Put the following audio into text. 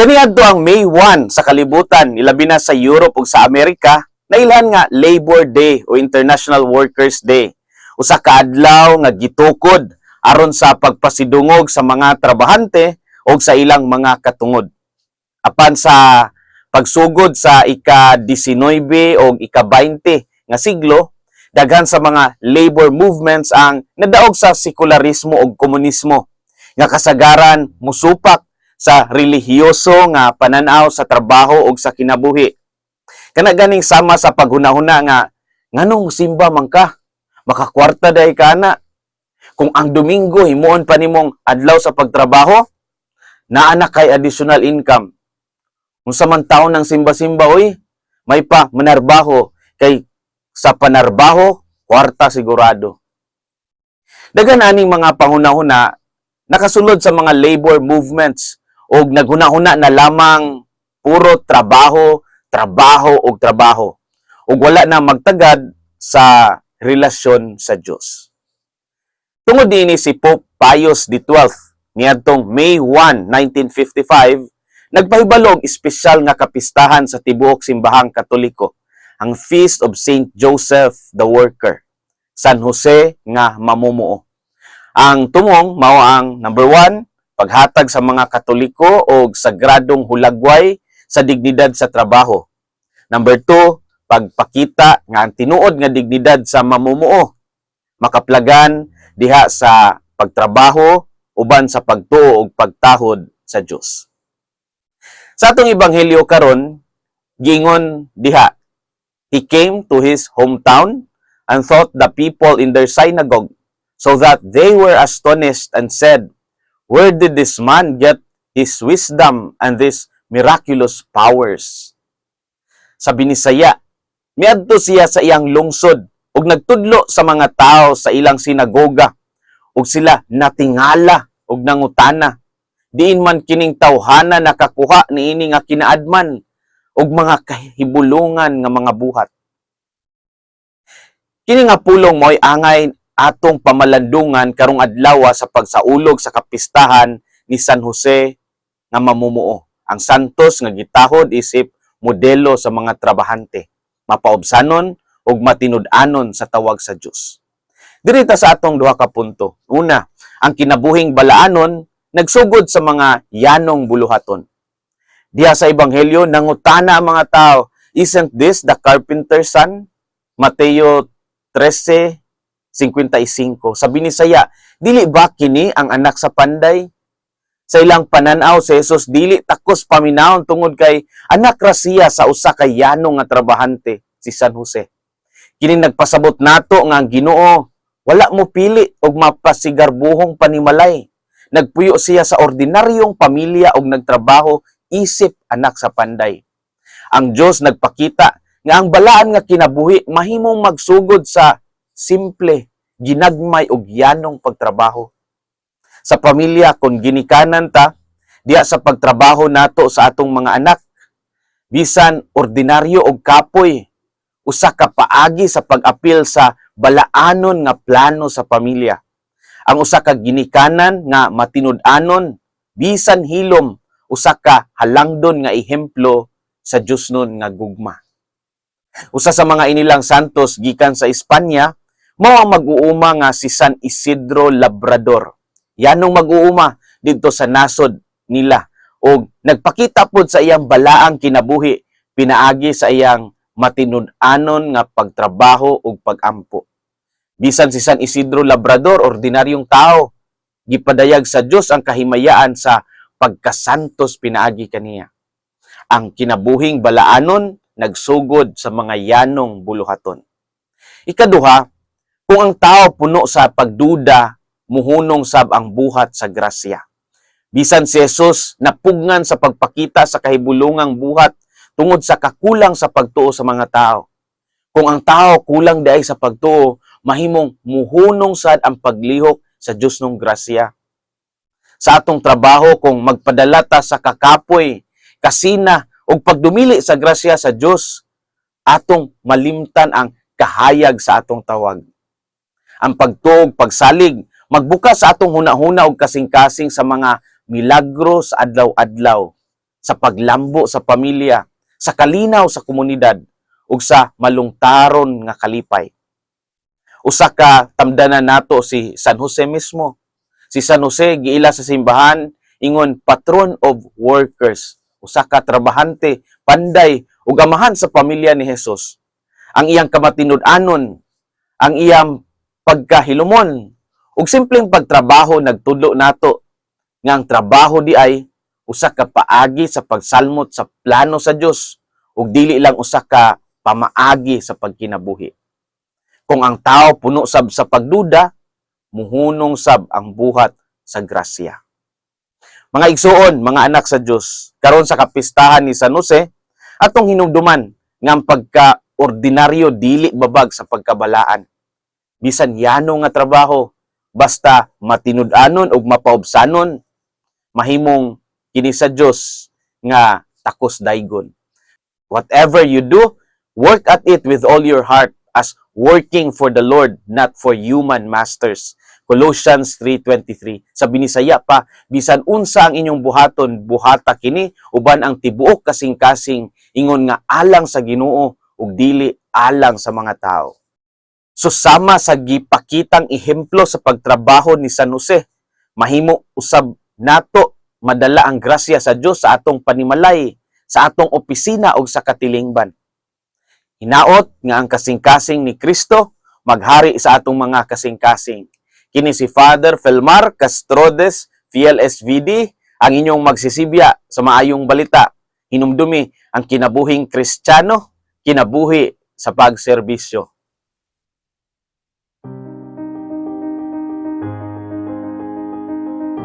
Kaniadto ang May 1 sa kalibutan, ilabi na sa Europe ug sa Amerika, nailhan nga Labor Day o International Workers Day. Usa ka adlaw nga gitukod aron sa pagpasidungog sa mga trabahante o sa ilang mga katungod. Apan sa pagsugod sa ika-19 o ika-20 nga siglo, daghan sa mga labor movements ang nadaog sa sekularismo o komunismo nga kasagaran musupak sa relihiyoso nga pananaw sa trabaho o sa kinabuhi. Kana ganing sama sa paghunahuna nga nganong simba man ka? Makakwarta day ka na. Kung ang Domingo himuon pa nimong adlaw sa pagtrabaho, naana kay additional income. Kung sa man taon ng simba-simba, oy, may pa manarbaho kay sa panarbaho, kwarta sigurado. Dagan aning mga panghunahuna nakasulod sa mga labor movements o naghunahuna na lamang puro trabaho, trabaho o trabaho. ug wala na magtagad sa relasyon sa Dios. Tungod dinhi si Pope Pius XII niadtong May 1, 1955, nagpahibalog espesyal nga kapistahan sa tibuok simbahang Katoliko, ang Feast of Saint Joseph the Worker, San Jose nga mamumuo. Ang tumong mao ang number one, paghatag sa mga Katoliko o sagradong hulagway sa dignidad sa trabaho. Number two, pagpakita nga ang tinuod nga dignidad sa mamumuo. Makaplagan diha sa pagtrabaho uban sa pagtuo ug pagtahod sa Dios. Sa atong ebanghelyo karon, gingon diha, he came to his hometown and taught the people in their synagogue so that they were astonished and said, Where did this man get his wisdom and these miraculous powers? Sa Binisaya, miadto siya sa iyang lungsod ug nagtudlo sa mga tao sa ilang sinagoga ug sila natingala ug nangutana diin man kining tawhana nakakuha niini nga kinaadman ug mga kahibulungan nga mga buhat kini nga pulong mo'y angay atong pamalandungan karong adlaw sa pagsaulog sa kapistahan ni San Jose nga mamumuo ang santos nga gitahod isip modelo sa mga trabahante mapaobsanon ug matinud-anon sa tawag sa Dios. Dirita sa atong duha ka punto. Una, ang kinabuhing balaanon nagsugod sa mga yanong buluhaton. Diha sa ebanghelyo nangutana ang mga tao, isn't this the carpenter's son? Mateo 13:55. Sa Binisaya, dili ba kini ang anak sa panday? Sa ilang pananaw si Jesus dili takos paminawon tungod kay anak ra siya sa usa ka yanong nga trabahante si San Jose. Kini nagpasabot nato nga ang Ginoo wala mo pili og mapasigarbuhong panimalay. Nagpuyo siya sa ordinaryong pamilya og nagtrabaho isip anak sa panday. Ang Dios nagpakita nga ang balaan nga kinabuhi mahimong magsugod sa simple, ginagmay og yanong pagtrabaho. Sa pamilya kung ginikanan ta diya sa pagtrabaho nato sa atong mga anak bisan ordinaryo og kapoy usa ka paagi sa pag-apil sa balaanon nga plano sa pamilya. Ang usa ka ginikanan nga matinud-anon bisan hilom usa ka halangdon nga ehemplo sa Dios nun nga gugma. Usa sa mga inilang santos gikan sa Espanya mao ang mag-uuma nga si San Isidro Labrador. Yanong mag-uuma didto sa nasod nila og nagpakita pod sa iyang balaang kinabuhi pinaagi sa iyang matinud-anon nga pagtrabaho ug pagampo. Bisan si San Isidro Labrador, ordinaryong tao, gipadayag sa Dios ang kahimayaan sa pagkasantos pinaagi kaniya. Ang kinabuhing balaanon nagsugod sa mga yanong buluhaton. Ikaduha, kung ang tao puno sa pagduda, muhunong sab ang buhat sa grasya. Bisan si Jesus napugngan sa pagpakita sa kahibulungang buhat tungod sa kakulang sa pagtuo sa mga tao. Kung ang tao kulang dahil sa pagtuo, mahimong muhunong sad ang paglihok sa Dios ng grasya. Sa atong trabaho kung magpadala ta sa kakapoy, kasina ug pagdumili sa grasya sa Dios, atong malimtan ang kahayag sa atong tawag. Ang pagtuog, pagsalig, magbuka sa atong hunahuna og kasing-kasing sa mga milagro sa adlaw-adlaw. sa paglambo sa pamilya, sa kalinaw sa komunidad, ug sa malungtaron nga kalipay. Usa ka tamdanan nato si San Jose mismo. Si San Jose giila sa simbahan ingon patron of workers. Usa ka trabahante, panday ug amahan sa pamilya ni Hesus. Ang iyang kamatinud-anon, ang iyang pagkahilumon ug simpleng pagtrabaho nagtudlo nato nga ang trabaho di ay usa ka paagi sa pagsalmot sa plano sa Dios ug dili lang usa ka pamaagi sa pagkinabuhi. Kung ang tao puno sab sa pagduda, muhunong sab ang buhat sa grasya. Mga igsuon, mga anak sa Dios, karon sa kapistahan ni San Jose, atong hinumduman nga ang pagka-ordinaryo dili babag sa pagkabalaan. Bisan yano nga trabaho, basta matinud-anon ug mapaubsanon, mahimong kini sa Dios nga takos daygon. Whatever you do, work at it with all your heart as working for the Lord, not for human masters. Colossians 3.23 Sa binisaya pa, bisan unsa ang inyong buhaton, buhata kini, uban ang tibuok kasing-kasing, ingon nga alang sa ginoo, ug dili alang sa mga tao. Susama sa gipakitang ehemplo sa pagtrabaho ni San Jose, mahimo usab nato madala ang grasya sa Dios sa atong panimalay, sa atong opisina ug sa katilingban. Hinaot nga ang kasing-kasing ni Kristo maghari sa atong mga kasing-kasing. Kini si Father Felmar Castrodes, PLSVD, ang inyong magsisibya sa maayong balita. Hinumdumi ang kinabuhing Kristiyano, kinabuhi sa pagserbisyo.